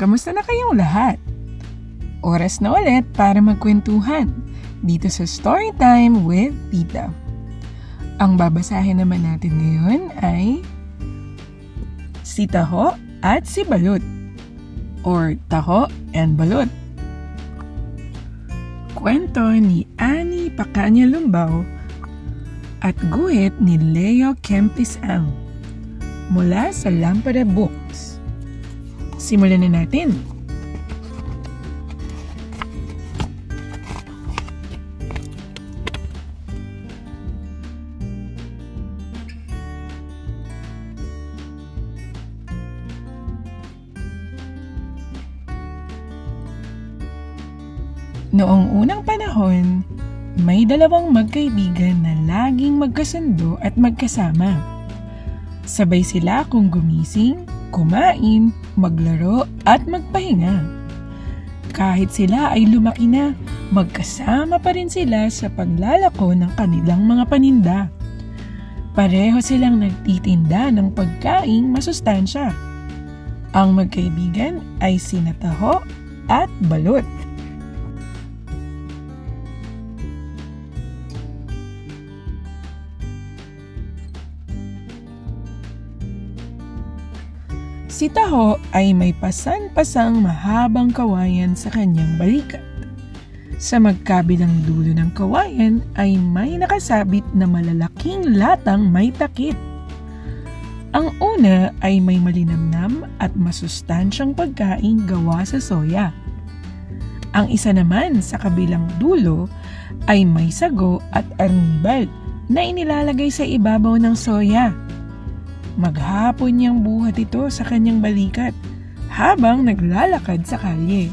kamusta na kayong lahat? Oras na ulit para magkwentuhan dito sa Storytime with Tita. Ang babasahin naman natin ngayon ay Si Taho at si Balut or Taho and Balut. Kwento ni Annie Pacanya Lumbaw at guhit ni Leo Kempis Ang mula sa Lampada Books. Simulan na natin. Noong unang panahon, may dalawang magkaibigan na laging magkasundo at magkasama. Sabay sila kung gumising, kumain, maglaro at magpahinga. Kahit sila ay lumaki na, magkasama pa rin sila sa paglalako ng kanilang mga paninda. Pareho silang nagtitinda ng pagkaing masustansya. Ang magkaibigan ay sinataho at balot. Si Taho ay may pasan-pasang mahabang kawayan sa kanyang balikat. Sa magkabilang dulo ng kawayan ay may nakasabit na malalaking latang may takip. Ang una ay may malinamnam at masustansyang pagkain gawa sa soya. Ang isa naman sa kabilang dulo ay may sago at arnibal na inilalagay sa ibabaw ng soya. Maghapon niyang buhat ito sa kanyang balikat habang naglalakad sa kalye.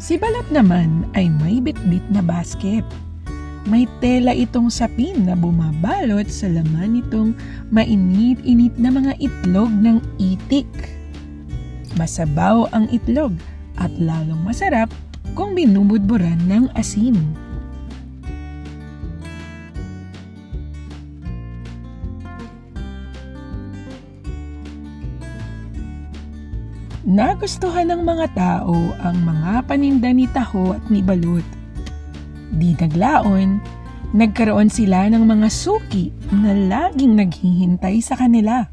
Si Balat naman ay may bitbit na basket. May tela itong sapin na bumabalot sa laman nitong mainit-init na mga itlog ng itik. Masabaw ang itlog at lalong masarap kung binubudburan ng asin. Nagustuhan ng mga tao ang mga paninda ni Taho at ni Balut. Di naglaon, nagkaroon sila ng mga suki na laging naghihintay sa kanila.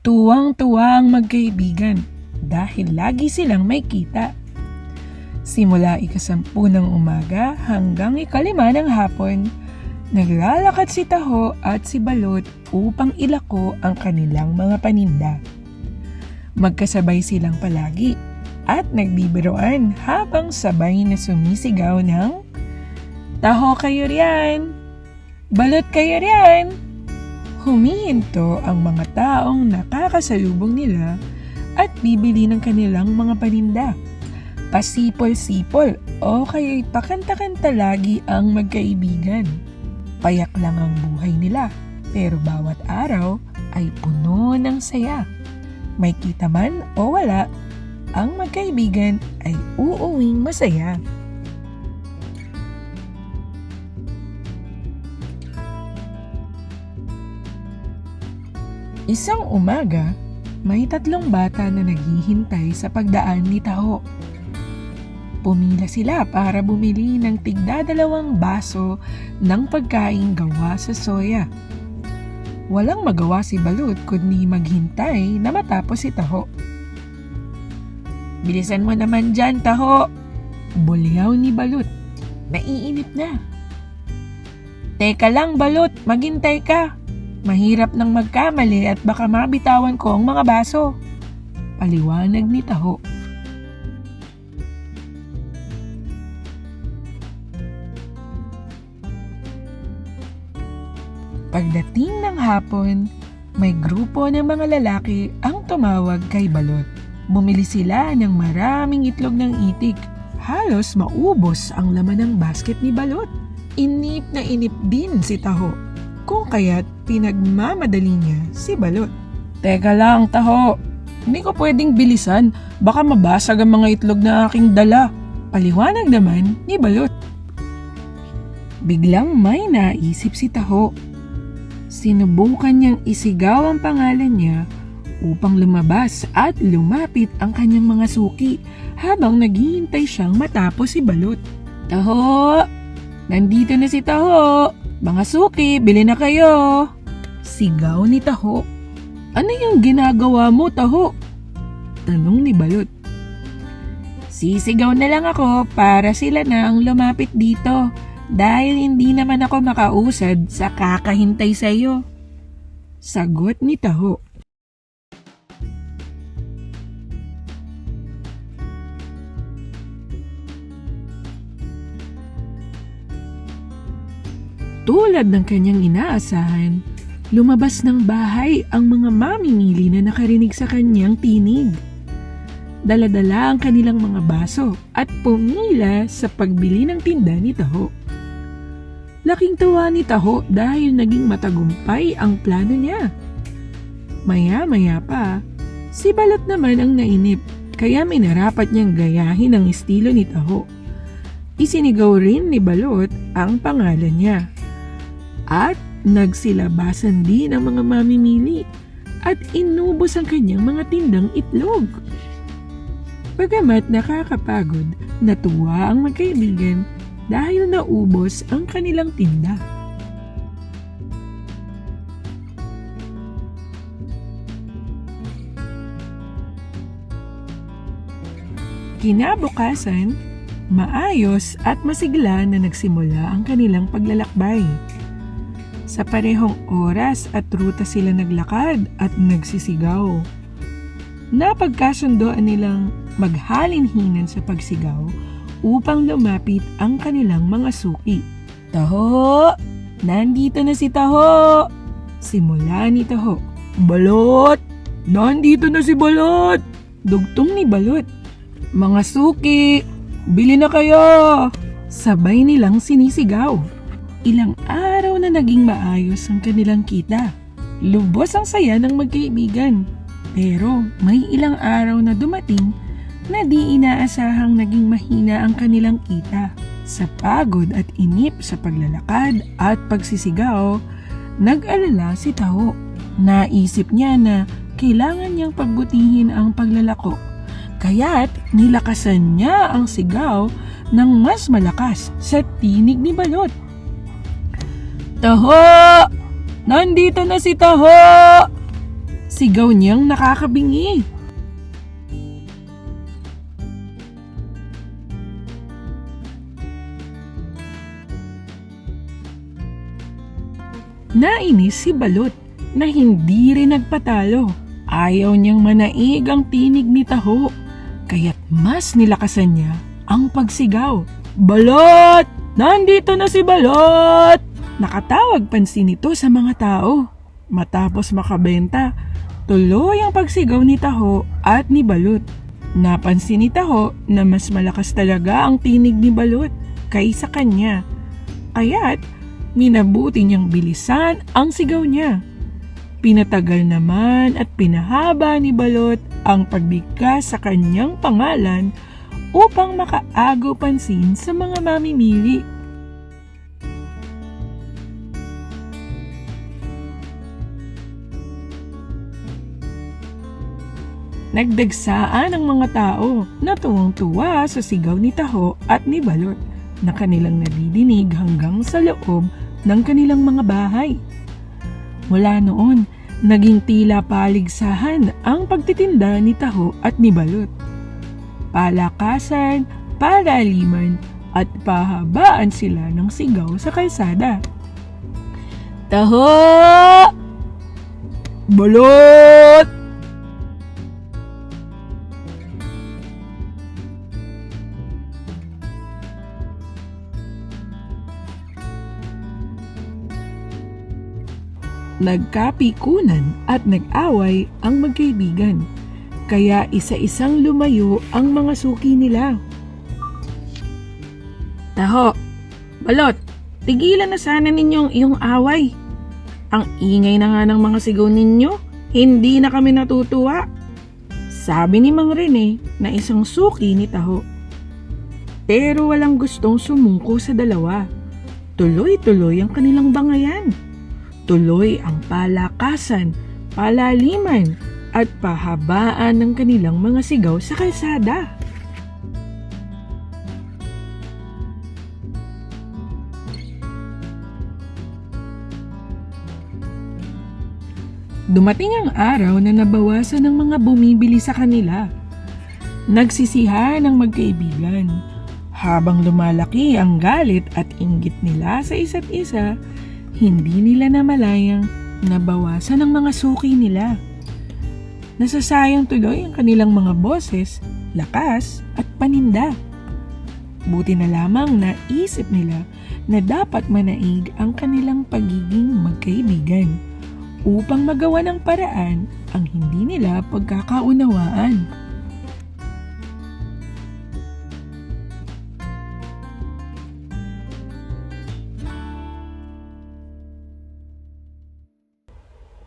Tuwang-tuwa ang magkaibigan dahil lagi silang may kita. Simula ikasampu ng umaga hanggang ikalima ng hapon, naglalakad si Taho at si Balot upang ilako ang kanilang mga paninda. Magkasabay silang palagi at nagbibiroan habang sabay na sumisigaw ng Taho kayo riyan! Balot kayo riyan! Humihinto ang mga taong nakakasalubong nila at bibili ng kanilang mga paninda. Pasipol-sipol o kaya'y pakanta-kanta lagi ang magkaibigan. Payak lang ang buhay nila pero bawat araw ay puno ng saya. May kita man o wala, ang magkaibigan ay uuwing masaya. Isang umaga, may tatlong bata na naghihintay sa pagdaan ni Taho. Pumila sila para bumili ng tigdadalawang baso ng pagkain gawa sa soya. Walang magawa si Balut kundi maghintay na matapos si Taho. Bilisan mo naman dyan, Taho! Bulyaw ni Balut. Naiinip na. Teka lang, Balut. Maghintay ka. Mahirap nang magkamali at baka mabitawan ko ang mga baso. Paliwanag ni Taho. Pagdating ng hapon, may grupo ng mga lalaki ang tumawag kay Balot. Bumili sila ng maraming itlog ng itik. Halos maubos ang laman ng basket ni Balot. Inip na inip din si Taho. Kung kaya't pinagmamadali niya si Balot. Teka lang, Taho. Hindi ko pwedeng bilisan. Baka mabasag ang mga itlog na aking dala. Paliwanag naman ni Balot. Biglang may naisip si Taho. Sinubukan niyang isigaw ang pangalan niya upang lumabas at lumapit ang kanyang mga suki habang naghihintay siyang matapos si Balot. Taho! Nandito na si Taho! Mga suki, bili na kayo! Sigaw ni Taho. Ano yung ginagawa mo, Taho? Tanong ni Balot. Sisigaw na lang ako para sila na ang lumapit dito dahil hindi naman ako makausad sa kakahintay sa iyo. Sagot ni Taho. Tulad ng kanyang inaasahan, lumabas ng bahay ang mga mamimili na nakarinig sa kanyang tinig. Daladala ang kanilang mga baso at pumila sa pagbili ng tinda ni Taho. Laking tuwa ni Taho dahil naging matagumpay ang plano niya. Maya-maya pa, si Balot naman ang nainip kaya minarapat niyang gayahin ang estilo ni Taho. Isinigaw rin ni Balot ang pangalan niya. At nagsilabasan din ang mga mamimili at inubos ang kanyang mga tindang itlog. Bagamat nakakapagod, natuwa ang magkaibigan dahil naubos ang kanilang tinda. Kinabukasan, maayos at masigla na nagsimula ang kanilang paglalakbay. Sa parehong oras at ruta sila naglakad at nagsisigaw. Napagkasundoan nilang maghalinhinan sa pagsigaw upang lumapit ang kanilang mga suki. Taho! Nandito na si Taho! Simula ni Taho. Balot! Nandito na si Balot! Dugtong ni Balot. Mga suki! Bili na kayo! Sabay nilang sinisigaw. Ilang araw na naging maayos ang kanilang kita. Lubos ang saya ng magkaibigan. Pero may ilang araw na dumating na di inaasahang naging mahina ang kanilang kita. Sa pagod at inip sa paglalakad at pagsisigaw, nag-alala si Taho. Naisip niya na kailangan niyang pagbutihin ang paglalako. Kaya't nilakasan niya ang sigaw ng mas malakas sa tinig ni Balot. Taho! Nandito na si Taho! Sigaw niyang nakakabingi. Nainis si Balot na hindi rin nagpatalo. Ayaw niyang manaig ang tinig ni Taho, kaya't mas nilakasan niya ang pagsigaw. Balot! Nandito na si Balot! Nakatawag pansin ito sa mga tao. Matapos makabenta, tuloy ang pagsigaw ni Taho at ni Balot. Napansin ni Taho na mas malakas talaga ang tinig ni Balot kaysa kanya. Kaya't minabuti niyang bilisan ang sigaw niya. Pinatagal naman at pinahaba ni Balot ang pagbigkas sa kanyang pangalan upang makaagaw pansin sa mga mamimili. Nagdagsaan ang mga tao na tuwang-tuwa sa sigaw ni Taho at ni Balot na kanilang nadidinig hanggang sa loob ng kanilang mga bahay. Mula noon, naging tila paligsahan ang pagtitinda ni Taho at ni Balot. Palakasan, palaliman, at pahabaan sila ng sigaw sa kalsada. Taho! Balot! Nagkapikunan at nag-away ang magkaibigan. Kaya isa-isang lumayo ang mga suki nila. Taho, balot, tigilan na sana ninyong iyong away. Ang ingay na nga ng mga sigaw ninyo, hindi na kami natutuwa. Sabi ni Mang Rene na isang suki ni Taho. Pero walang gustong sumungko sa dalawa. Tuloy-tuloy ang kanilang bangayan. Tuloy ang palakasan, palaliman, at pahabaan ng kanilang mga sigaw sa kalsada. Dumating ang araw na nabawasan ng mga bumibili sa kanila. Nagsisihan ang magkaibigan. Habang lumalaki ang galit at inggit nila sa isa't isa, hindi nila namalayang nabawasan ang mga suki nila. Nasasayang tuloy ang kanilang mga boses, lakas at paninda. Buti na lamang naisip nila na dapat manaig ang kanilang pagiging magkaibigan upang magawa ng paraan ang hindi nila pagkakaunawaan.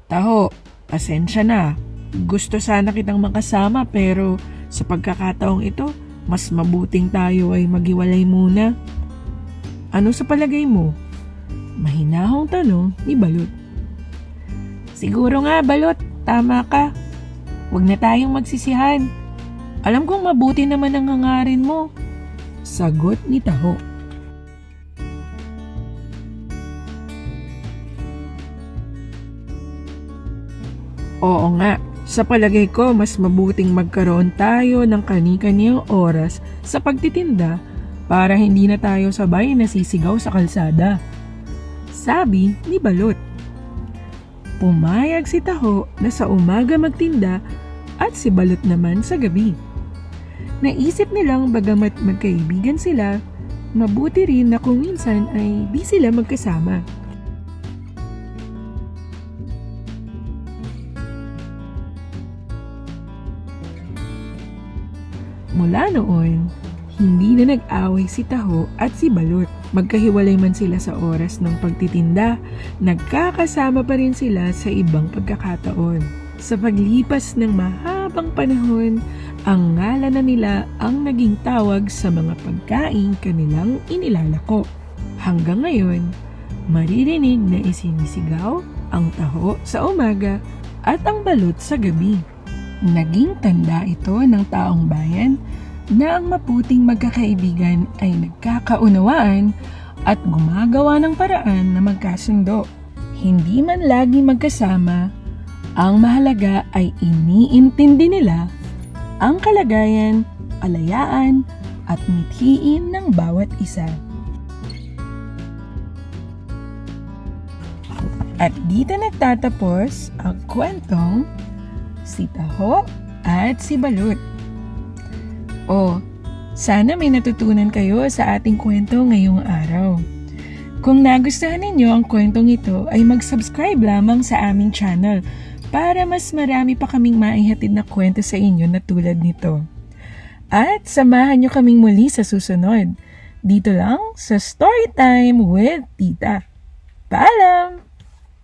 Taho, pasensya na. Gusto sana kitang makasama pero sa pagkakataong ito, mas mabuting tayo ay magiwalay muna. Ano sa palagay mo? Mahinahong tanong ni Balot. Siguro nga, Balot. Tama ka. Huwag na tayong magsisihan. Alam kong mabuti naman ang hangarin mo. Sagot ni Taho. Oo nga, sa palagay ko mas mabuting magkaroon tayo ng kani-kaniyang oras sa pagtitinda para hindi na tayo sabay nasisigaw sa kalsada. Sabi ni Balot. Pumayag si Taho na sa umaga magtinda at si Balot naman sa gabi. Naisip nilang bagamat magkaibigan sila, mabuti rin na kung minsan ay di sila magkasama. Mula noon, hindi na nag-away si Taho at si Balot. Magkahiwalay man sila sa oras ng pagtitinda, nagkakasama pa rin sila sa ibang pagkakataon. Sa paglipas ng mahabang panahon, ang ngalan na nila ang naging tawag sa mga pagkain kanilang inilalako. Hanggang ngayon, maririnig na isinisigaw ang taho sa umaga at ang balot sa gabi. Naging tanda ito ng taong bayan na ang maputing magkakaibigan ay nagkakaunawaan at gumagawa ng paraan na magkasundo. Hindi man lagi magkasama, ang mahalaga ay iniintindi nila ang kalagayan, kalayaan at mithiin ng bawat isa. At dito nagtatapos ang kwentong si Taho at si Balut. O, sana may natutunan kayo sa ating kwento ngayong araw. Kung nagustuhan ninyo ang kwentong ito ay mag-subscribe lamang sa aming channel para mas marami pa kaming maihatid na kwento sa inyo na tulad nito. At samahan nyo kaming muli sa susunod. Dito lang sa Storytime with Tita. Paalam!